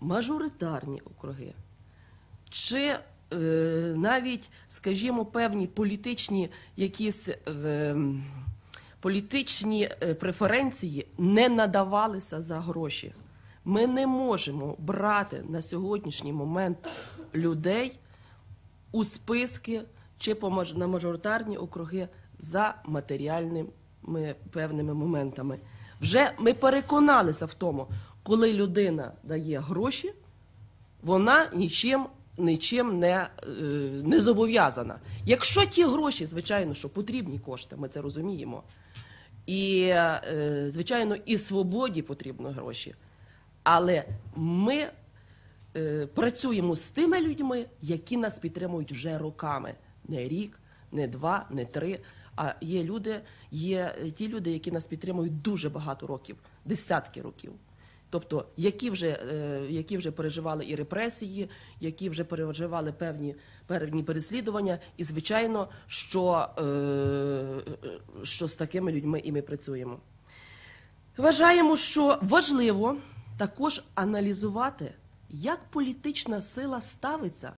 мажоритарні округи, чи е, навіть, скажімо, певні політичні якісь е, політичні е, преференції не надавалися за гроші. Ми не можемо брати на сьогоднішній момент людей у списки чи на мажоритарні округи за матеріальними певними моментами. Вже ми переконалися в тому, коли людина дає гроші, вона нічим, нічим не, е, не зобов'язана. Якщо ті гроші, звичайно, що потрібні кошти, ми це розуміємо. І, е, звичайно, і свободі потрібні гроші. Але ми е, працюємо з тими людьми, які нас підтримують вже роками. Не рік, не два, не три. А є люди, є ті люди, які нас підтримують дуже багато років, десятки років. Тобто, які вже, е, які вже переживали і репресії, які вже переживали певні, певні переслідування, і звичайно, що, е, що з такими людьми і ми працюємо. Вважаємо, що важливо також аналізувати, як політична сила ставиться